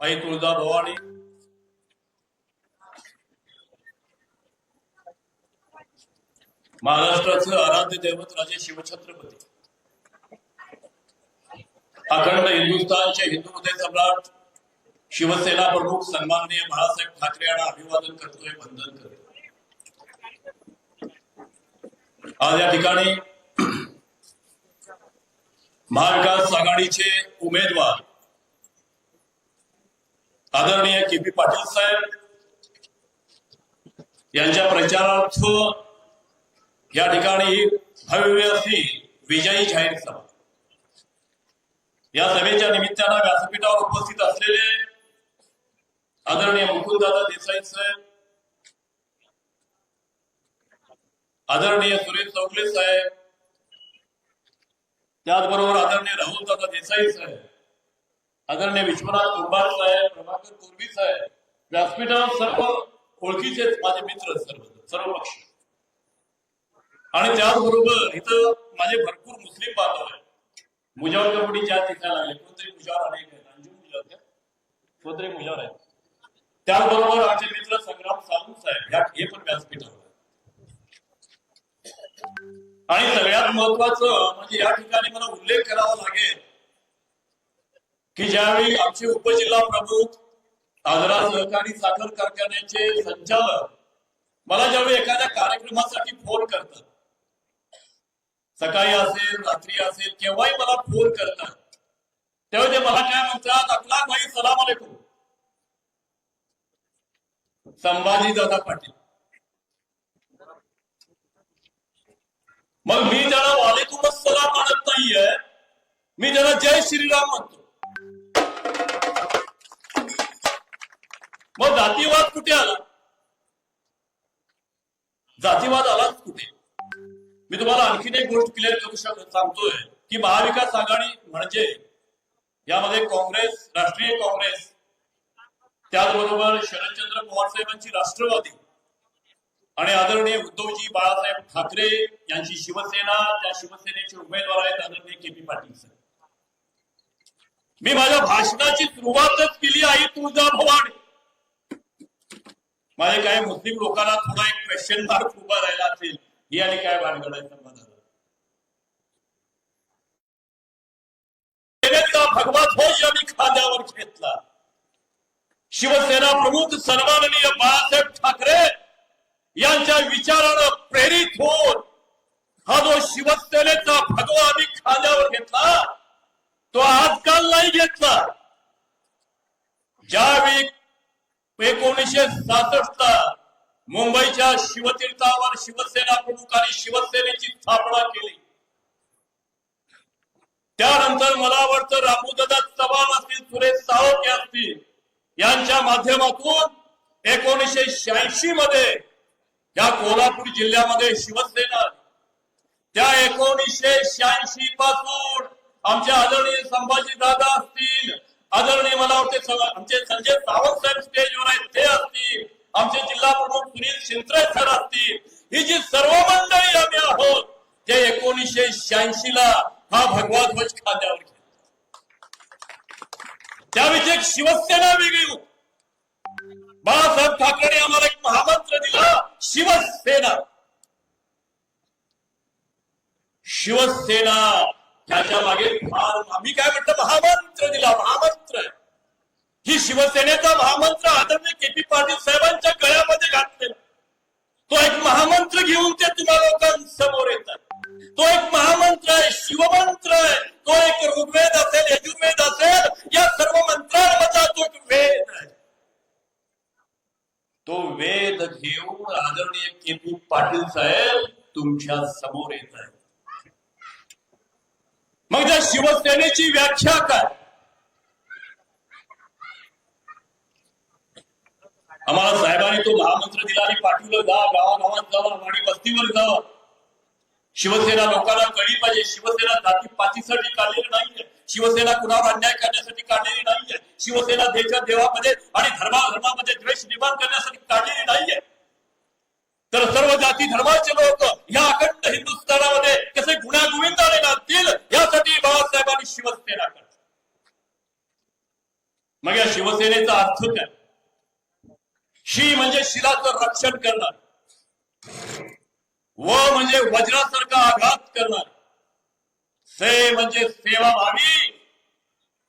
आई तुळजा भवानी महाराष्ट्राचं आराध्य दैवत राजे शिवछत्रपती. अखंड हिंदुस्थानचे हिंदू हृदय सम्राट शिवसेना प्रमुख सन्माननीय बाळासाहेब ठाकरे यांना अभिवादन करतोय वंदन करतोय. आज या ठिकाणी महाविकास आघाडीचे उमेदवार आदरणीय के पी पाटील साहेब, यांच्या प्रचारार्थ या भव्य विजयी जाहीर सभा. या सभेच्या निमित्तानं व्यासपीठावर उपस्थित असलेले आदरणीय मुकुंददादा देसाई साहेब, आदरणीय सुरेश चौगले साहेब, त्याचबरोबर आदरणीय राहुल दादा देसाई साहेब आदरणीय विश्वनाथ कुंभार साहेब प्रभाकर पूर्वी साहेब व्यासपीठावर सर्व ओळखीचे माझे मित्र सर्व सर्व पक्ष. आणि त्याचबरोबर इथं माझे भरपूर मुस्लिम बांधव आहेत. मुजावर कबड्डी ज्या दिसायला लागले कोणतरी मुजावर अनेक आहेत अंजुम मुजावर का? कोणतरी मुजावर आहेत त्याचबरोबर आमचे मित्र संग्राम सावंत साहेब ह्या हे पण व्यासपीठावर आणि सगळ्यात महत्वाचं म्हणजे या ठिकाणी मला उल्लेख करावा लागेल की ज्यावेळी आमचे उपजिल्हा प्रमुख आजरा सहकारी साखर कारखान्याचे संचालक मला ज्यावेळी एखाद्या कार्यक्रमासाठी फोन करतात सकाळी असेल रात्री असेल केव्हाही मला फोन करतात तेव्हा ते मला काय म्हणतात अकला भाई सलाम अलेकुम संभाजी दादा पाटील. मग मी त्याला वालेकुम सलाम म्हणत नाहीये मी त्याला जय श्रीराम म्हणतो. मग जातीवाद कुठे आला? जातीवाद आलाच कुठे? मी तुम्हाला आणखीन एक गोष्ट क्लिअर करू सांगतोय की महाविकास आघाडी म्हणजे यामध्ये काँग्रेस राष्ट्रीय काँग्रेस त्याचबरोबर शरदचंद्र पवार साहेबांची राष्ट्रवादी आणि आदरणीय उद्धवजी बाळासाहेब ठाकरे यांची शिवसेना त्या शिवसेनेचे उमेदवार आहेत आदरणीय के पी पाटील साहेब. मी माझ्या भाषणाची सुरुवातच केली आई तुळजा भवानी माझे काही मुस्लिम लोकांना थोडा एक क्वेश्चन मार्क उभा राहिला असेल ही आणि काय भानगडायचं मला भगवा ध्वज आम्ही खांद्यावर घेतला. शिवसेना प्रमुख सन्माननीय बाळासाहेब ठाकरे यांच्या विचारानं प्रेरित होऊन हा जो शिवसेनेचा भगवा आम्ही खांद्यावर घेतला तो आजकाल नाही घेतला. ज्यावेळी एकोणीसशे सासष्ट मुंबईच्या शिवतीर्थावर शिवसेना प्रमुख आणि शिवसेनेची स्थापना केली. त्यानंतर मला वाटतं रामूदादा चव्हाण असतील सुरेश सावंत असतील यांच्या माध्यमातून एकोणीसशे शहाऐंशी मध्ये या कोल्हापूर जिल्ह्यामध्ये शिवसेना त्या एकोणीसशे शहाऐंशी पासून आमचे आदरणीय संभाजी दादा असतील आदरणीय मला वाटते आमचे संजय सावंत साहेब स्टेजवर आहेत ते असतील. आमचे जिल्हा प्रमुख सुनील शिंत्रे सर असतील. ही जी सर्व मंडळी आम्ही आहोत ते एकोणीसशे शहाऐंशी ला हा भगवा ध्वज खांद्यावर घेतला. त्यावेळी एक शिवसेना वेगळी होती. बाळासाहेब ठाकरे आम्हाला एक महामंत्र दिला शिवसेना. शिवसेना. त्याच्यामागे फार आम्ही काय म्हटलं? महामंत्र दिला महामंत्र. ही शिवसेनेचा महामंत्र आदरणीय के पी पाटील साहेबांच्या गळ्यामध्ये घातलेला. तो एक महामंत्र घेऊन ते तुम्हा लोकांसमोर येतात. तो एक महामंत्र आहे शिवमंत्र आहे. तो एक ऋग्वेद असेल यजुर्वेद असेल या सर्व मंत्रांमधला तो एक वेद आहे. तो वेद घेऊन आदरणीय के पी पाटील साहेब तुमच्यासमोर येत आहे शिवसेनेची व्याख्या काय? आम्हाला साहेबांनी तो महामंत्र दिला आणि पाठवलं जा गावागावात जावा वाडी वस्तीवर जावा शिवसेना लोकांना कळली पाहिजे. शिवसेना जाती पातीसाठी काढलेली नाहीये. शिवसेना कुणावर अन्याय करण्यासाठी काढलेली नाहीये. शिवसेना देशात देवामध्ये आणि धर्माधर्मामध्ये द्वेष निर्माण करण्यासाठी काढलेली नाहीये. तर सर्व जाती धर्माचे लोक या अखंड हिंदुस्थानामध्ये कसे गुण्यागोविंदाने नाचतील यासाठी बाबासाहेबांनी शिवसेना कर मग या शिवसेनेचा अर्थ काय? शी म्हणजे शिलाचं रक्षण करणार. व म्हणजे वज्रासारखा आघात करणार. से म्हणजे सेवा भावी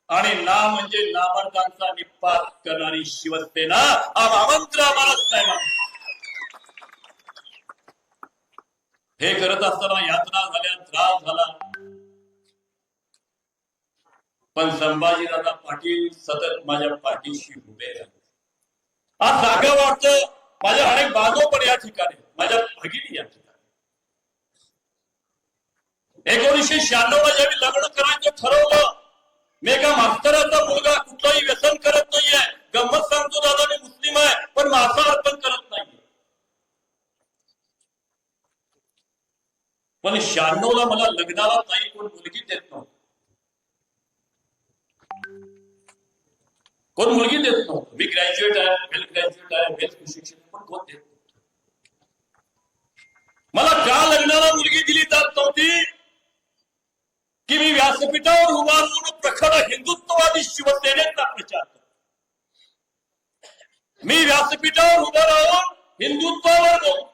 आणि ना म्हणजे नामर्दांचा निपात करणारी शिवसेना. हा आमंत्र आम्हाला साहेब हे करत असताना यात्रा झाल्या त्रास झाला. पण संभाजीदादा पाटील सतत माझ्या पाठीशी उभे राहिले. आज जागा वाटत माझ्या अनेक बाजू पण या ठिकाणी माझ्या भगिनी या ठिकाणी. एकोणीसशे शहाण्णव ला ज्यावेळी लग्न करायचं ठरवलं मी एका मास्तराचा मुलगा कुठलाही व्यसन करत नाहीये. गंमत सांगतो दादा मी मुस्लिम आहे पण मासा अर्पण करत नाही पण शहाण्णव ला मला लग्नाला ताई कोण मुलगी देत नव्हती कोण मुलगी देत नव्हतं मी ग्रॅज्युएट आहे वेल ग्रॅज्युएट आहे वेल सुशिक्षित आहे, पण कोण देत नव्हतं. मला का लग्नाला मुलगी दिली जात नव्हती की मी व्यासपीठावर उभा राहून प्रखर हिंदुत्ववादी शिवसेनेचा प्रचार करतो मी व्यासपीठावर उभं राहून हिंदुत्वावर बोलतो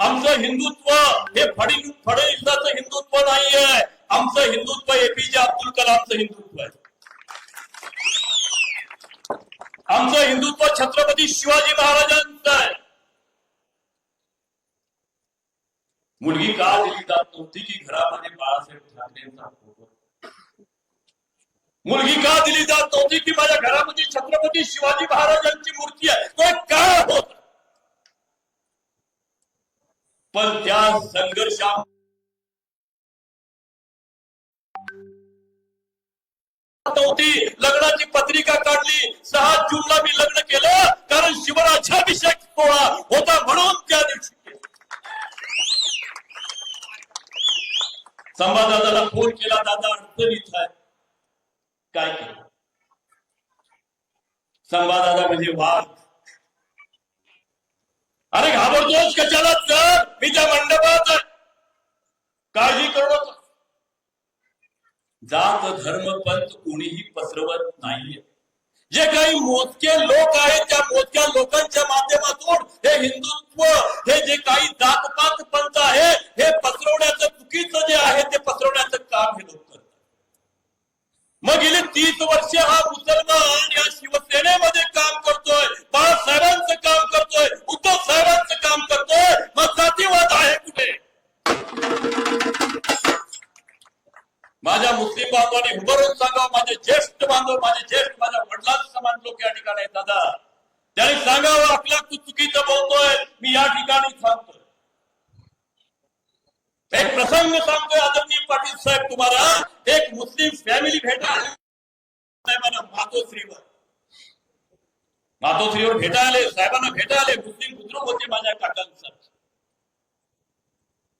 आमचं हिंदुत्व हे फडी फडणवीसाचं हिंदुत्व नाहीये आमचं हिंदुत्व एपीजे अब्दुल कलामचं हिंदुत्व आहे आमचं हिंदुत्व छत्रपती शिवाजी महाराजांचं आहे मुलगी का दिली जात नव्हती की घरामध्ये बाळासाहेब ठाकरेंचा फ़ोटो। मुलगी का दिली जात नव्हती की माझ्या घरामध्ये छत्रपती शिवाजी महाराजांची मूर्ती आहे तो काळ होता पण त्या संघर्षा नव्हती लग्नाची पत्रिका काढली. सहा जूनला मी लग्न केलं. कारण शिवराज्याभिषेक सोहळा होता म्हणून त्या दिवशी केलं. फोन केला दादा अडचणीत आहे. काय केलं? संवाददादा म्हणजे वाघ अरे कशाला सर? मी त्या मंडपात काळजी करू नका. जात धर्म पंथ कोणीही पसरवत नाहीये. जे काही मोजके लोक आहेत त्या मोजक्या लोकांच्या माध्यमातून हे हिंदुत्व हे जे काही जातपात पंथ आहे हे पसरवण्याचं चुकीचं जे आहे ते पसरवण्याचं काम हे लोक करतात. मग गेले तीस वर्ष हा मुसलमान या शिवसेनेमध्ये काम करतोय. बाळासाहेबांचं काम करतो बांधव माझे ज्येष्ठ माझ्या वडिलांचे समान लोक या ठिकाणी आहेत दादा. त्याने सांगावं आपल्या तू चुकीचं बोलतोय मी या ठिकाणी थांबतोय. एक प्रसंग सांगतोय आदरणीय पाटील साहेब तुम्हाला. एक मुस्लिम फॅमिली भेटा. साहेबांना मातोश्रीवर. मातोश्रीवर भेटा आले साहेबांना भेटा आले. मुस्लिम बुद्रुक होते माझ्या काकांचा.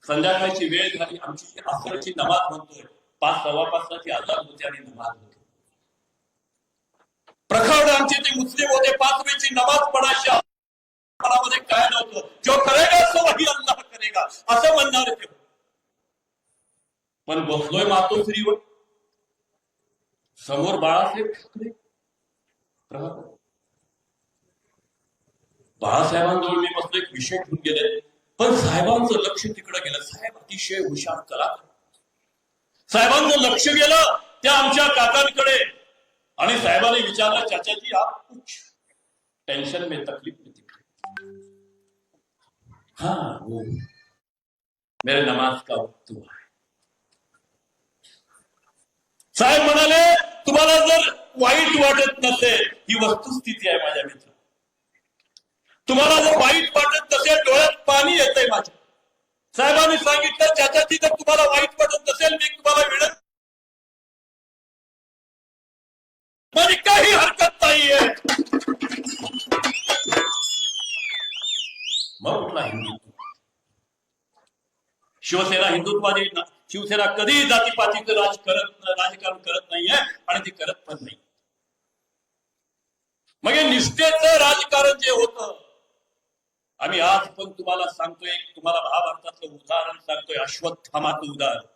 संध्याकाळची वेळ झाली. आमची असरची नमाज म्हणतोय. पाच सव्वा पाच ती आजार होते आणि नमाज होते मुस्लिम होते पाच वेळची नमाज पडाशी मनामध्ये काय नव्हतं जो करेगा सो वही अल्लाह करेगा. असं म्हणणार ते. पण बसलोय मातोश्रीवर. समोर बाळासाहेब ठाकरे बाळासाहेबांजवळ मी मस्त एक विषय घेऊन गेले पण साहेबांचं लक्ष तिकडे गेलं. साहेब अतिशय हुशार कलाकार. साहेबांचं लक्ष गेलं त्या आमच्या काकांकडे. आणि साहेबांनी विचारलं चाचाजी आप कुछ टेंशन में तकलीफ में दिख. रहे हाँ वो मेरे नमाज का वक्त हुआ है। साहेब म्हणाले तुम्हाला जर वाईट वाटत नसेल ही वस्तुस्थिती आहे माझ्या मित्र तुम्हाला जर वाईट वाटत नसेल डोळ्यात पाणी येतंय माझ्या. साहेबांनी सांगितलं चाचाजी जर तुम्हाला वाईट वाटत नसेल मी तुम्हाला विनंती माझी काही हरकत नाहीये. मग कुठला हिंदुत्व. शिवसेना हिंदुत्वादी शिवसेना कधीही जातीपातीचं राज करत राजकारण करत नाहीये आणि ती करत पण नाही. मग हे निष्ठेच राजकारण जे होतं आम्ही आज पण तुम्हाला सांगतोय तुम्हाला महाभारतातलं उदाहरण सांगतोय अश्वत्थामाचं उदाहरण.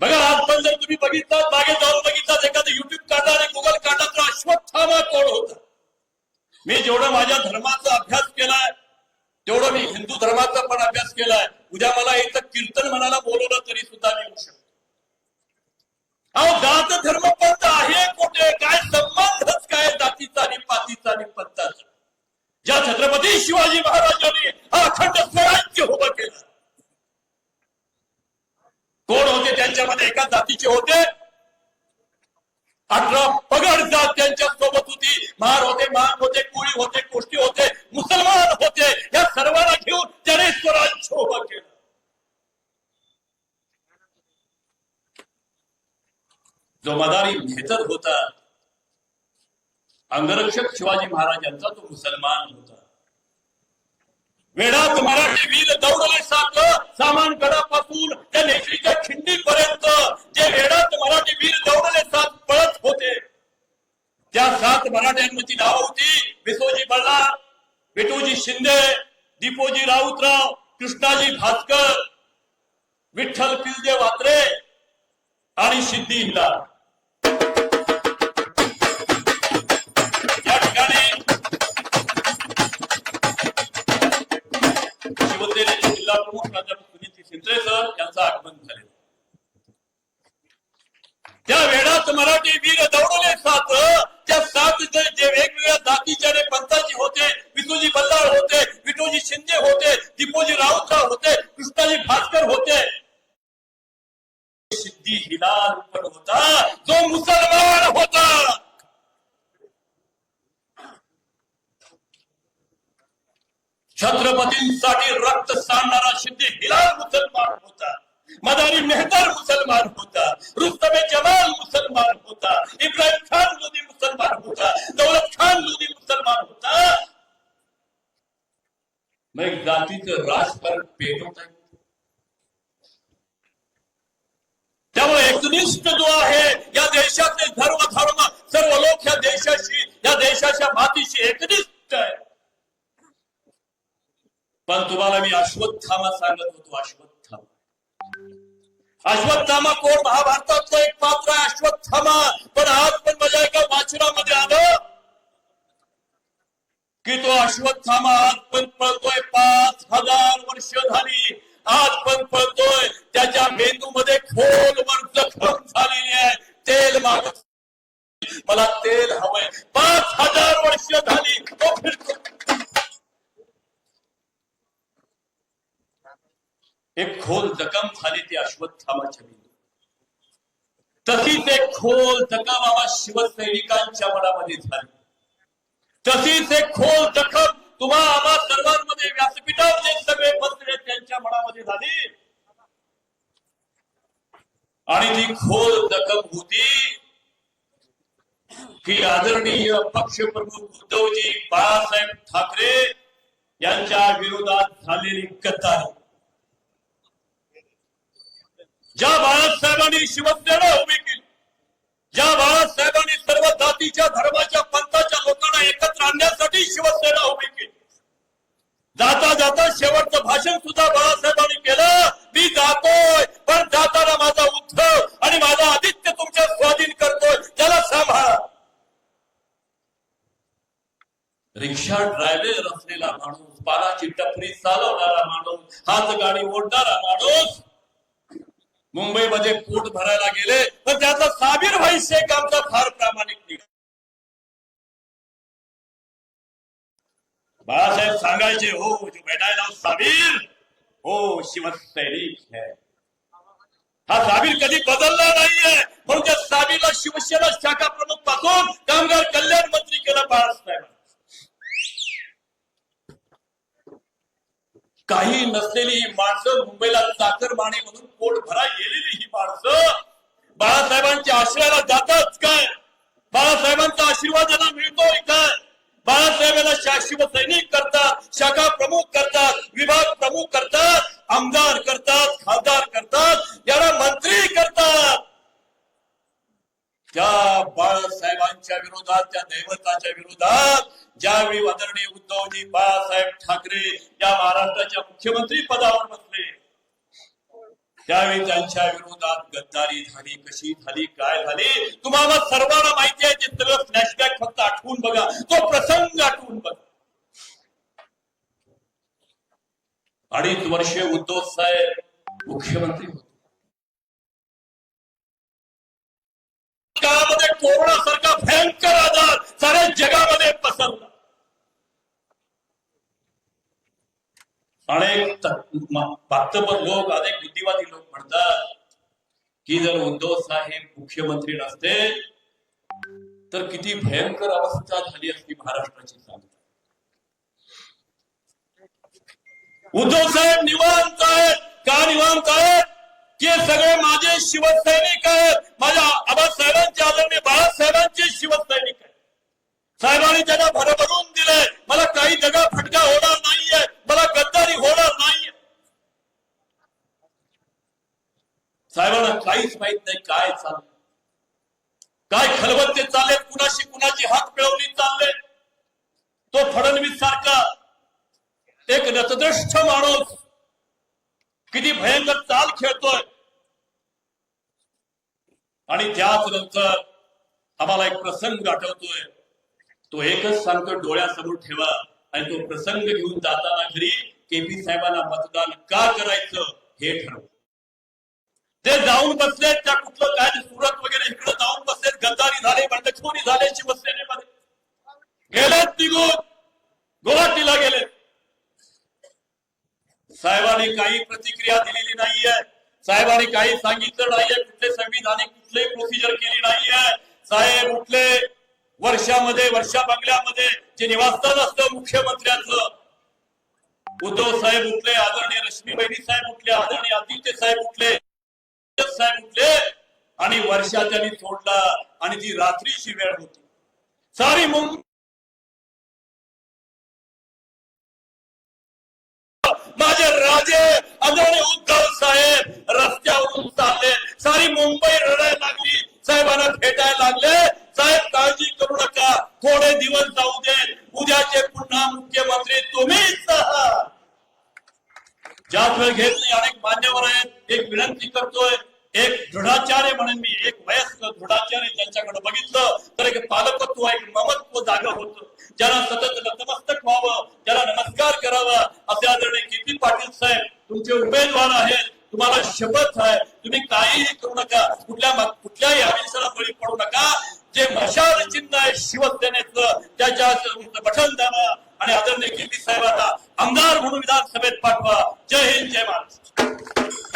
बघा आज पण जर तुम्ही बघितलात मागे जाऊन बघितलात एखादं युट्यूब काढा आणि गुगल काढा तर मी जेवढं माझ्या धर्माचा अभ्यास केलाय तेवढं मी हिंदू धर्माचा पण अभ्यास केलाय. उद्या मला इथं कीर्तन म्हणायला बोलवलं तरी सुद्धा मी येऊ शकतो. अहो जात धर्म पंथ आहे कुठे? काय संबंधच काय जातीचा आणि पातीचा आणि पंथाचा ज्या छत्रपती शिवाजी महाराजांनी हा अखंड स्वराज्य उभं केलं कोण होते? त्यांच्यामध्ये एका जातीचे होते. अठरा पगड जात त्यांच्यासोबत होती. महार होते मान होते कोळी होते कोष्टी होते मुसलमान होते. या सर्वांना घेऊन त्याने स्वराज्य उभं केलं. जो मदारी मेहतर होता अंगरक्षक शिवाजी महाराजांचा तो मुसलमान होता. वेळात मराठी वीर दौडले साधलं सामान गडापासून त्या नेसरीच्या खिंडीपर्यंत. जे वेळात मराठी वीर दौडले साथ पळत होते. त्या सात मराठ्यांची नावं होती विसोजी बल्लाळ विटोजी शिंदे दीपोजी राऊतराव कृष्णाजी भास्कर विठ्ठल पिलजे वात्रे आणि सिद्धी हिला सुनील सर यांचं आगमन झाले त्या वेळात मराठी वीर दौडले सात त्या सात जे वेगवेगळ्या जातीच्या आणि पंथाची होते विठूजी बल्लाळ होते विठूजी शिंदे होते दिपोजी राऊतराव होते कृष्णाजी भास्कर होते. सिद्धी हिलाल पण होता जो मुसलमान होता. छत्रपतींसाठी रक्त सांडणारा शिंदे हिलाल मुसलमान होता. मदारी मेहतर मुसलमान होता. रुस्तमे जमाल मुसलमान होता. इब्राहिम खान लोधी मुसलमान होता. दौलत खान लोधी मुसलमान होता. मग जातीचं राजकारण पेटवत आहे. त्यामुळे एकनिष्ठ जो आहे या देशातले धर्म धर्म सर्व लोक या देशाशी या देशाच्या मातीशी एकनिष्ठ आहे पण तुम्हाला मी अश्वत्थामा सांगत होतो अश्वत्थामा. अश्वत्थामा कोण? महाभारतातलं एक पात्र आहे अश्वत्थामा. पण आज पण माझ्या एका वाचनामध्ये आलं की तो अश्वत्थामा आज पण पळतोय पाच हजार वर्ष झाली. आज पण पळतोय. त्याच्या मेंदूमध्ये खोलवर जखम झालेली आहे. तेल मागत मला तेल हवंय. पाच हजार वर्ष झाली. तो फिरतो. एक खोल जखम झाली ती अश्वत्थामाच्या बिंदू. तशीच एक खोल जखम आम्हा शिवसैनिकांच्या मनामध्ये झाली. तशीच एक खोल जखम तुम्हा आम्हा सर्वांमध्ये व्यासपीठावर सगळे पत्रे त्यांच्या मनामध्ये झाली. आणि ती खोल जखम होती की आदरणीय पक्षप्रमुख उद्धवजी बाळासाहेब ठाकरे यांच्या विरोधात झालेली गद्दारी ज्या बाळासाहेबांनी शिवसेना उभी पोट भरायला गेले तर त्याचा साबीर भाई शेख आमचा फार प्रामाणिक निघाला. बाळासाहेब सांगायचे हो जो भेटायला साबीर. हो शिवसैनिक है. हा साबीर कधी बदलला नाहीये. म्हणून त्या साबीरला शिवसेना शाखा प्रमुखपासून कामगार कल्याण मंत्री केला बाळासाहेब काही नसलेली ही माणसं मुंबईला चाकरमाणी म्हणून पोट भरा गेलेली ही माणसं बाळासाहेबांच्या आश्रयाला जातात काय? बाळासाहेबांचा आशीर्वादाला मिळतोय काय? बाळासाहेबांना शा- सैनिक करतात शाखा प्रमुख करतात विभाग प्रमुख करतात आमदार करतात खासदार करतात. याला मंत्री करतात त्या बाळासाहेबांच्या विरोधात त्या दैवताच्या विरोधात ज्यावेळी आदरणीय उद्धवजी बाळासाहेब ठाकरे या महाराष्ट्राच्या मुख्यमंत्री पदावर बसले त्यावेळी त्यांच्या विरोधात गद्दारी झाली कशी झाली काय झाली तुम्हाला सर्वांना माहिती आहे ते सगळं फ्लॅशबॅक फक्त आठवून बघा तो प्रसंग आठवून बघा. अडीच वर्षे उद्धव साहेब मुख्यमंत्री होते. काळामध्ये कोरोना सारखा भयंकर आजार साऱ्या जगामध्ये पसरला. अनेक भक्तपद लोक अनेक बुद्धिवादी लोक म्हणतात की जर उद्धव साहेब मुख्यमंत्री नसते तर किती भयंकर अवस्था झाली असती महाराष्ट्राची सांगता. उद्धव साहेब निवांत आहेत का निवांत आहेत? हे सगळे माझे शिवसैनिक आहेत माझ्या आबासाहेबांचे आदरणीय बाळासाहेबांचे शिवसैनिक आहेत. साहेबांनी त्यांना भरभरून दिलंय मला काही जगा फटका होणार नाहीये मला गद्दारी होणार नाहीये. साहेबांना काहीच माहीत नाही काय चाललंय. काय खलबत्ते चालले कुणाशी कुणाची हात मिळवली चालले. तो फडणवीस सारखा एक नतद्रष्ट माणूस किती भयंकर चाल खेळतोय. आणि त्याच नंतर आम्हाला एक प्रसंग आठवतोय. तो एकच सांगतो डोळ्यासमोर ठेवा. आणि तो प्रसंग घेऊन जाताना घरी केपी साहेबांना मतदान का करायचं हे ठरव. ते जाऊन बसले त्या कुठलं काय सुरत वगैरे इकडे जाऊन बसलेत. गद्दारी झाले बंडखोरी झाले शिवसेनेमध्ये गेलेत निघून. गुवाहाटीला गेले साहेबांनी काही प्रतिक्रिया दिलेली नाहीये. साहेबांनी काही सांगितलं नाहीये. कुठले संविधानिक कुठलीही प्रोसिजर केली नाहीये. साहेब कुठले वर्षामध्ये वर्षा बंगल्यामध्ये जे निवासस्थान असतं मुख्यमंत्र्यांचं उद्धव साहेब उठले आदरणीय रश्मी साहेब उठले आदरणीय आदित्य साहेब उठले साहेब उठले आणि वर्षा त्यांनी सोडला आणि ती रात्रीची वेळ होती. सारी मुंबई माझे राजे आदरणीय उद्धव साहेब रस्त्यावरून चालले सारी मुंबई रडायला लागली. साहेबांना भेटायला लागले. साहेब काळजी करू नका. थोडे दिवस जाऊ दे. उद्याचे पुन्हा मुख्यमंत्री तुम्हीच आहात. वेळ घेत नाही अनेक मान्यवर आहेत. एक विनंती करतोय. एक दृढाचार्य म्हणून मी एक वयस्क दृढाचार्य ज्यांच्याकडे बघितलं तर एक पालकत्व एक ममत्व जागा होत. ज्याला सतत नतमस्तक व्हावं ज्याला नमस्कार करावा असे आदरणीय किती पाटील साहेब तुमचे उमेदवार आहेत. तुम्हाला शपथ आहे. तुम्ही काहीही करू नका. कुठल्या कुठल्याही आदेशाला बळी पडू नका. जे मशाल चिन्ह आहे शिवसेनेचं त्याच्या बटन द्यावा. आणि आदरणीय किती साहेबांना आमदार म्हणून विधानसभेत पाठवा. जय हिंद जय महाराष्ट्र.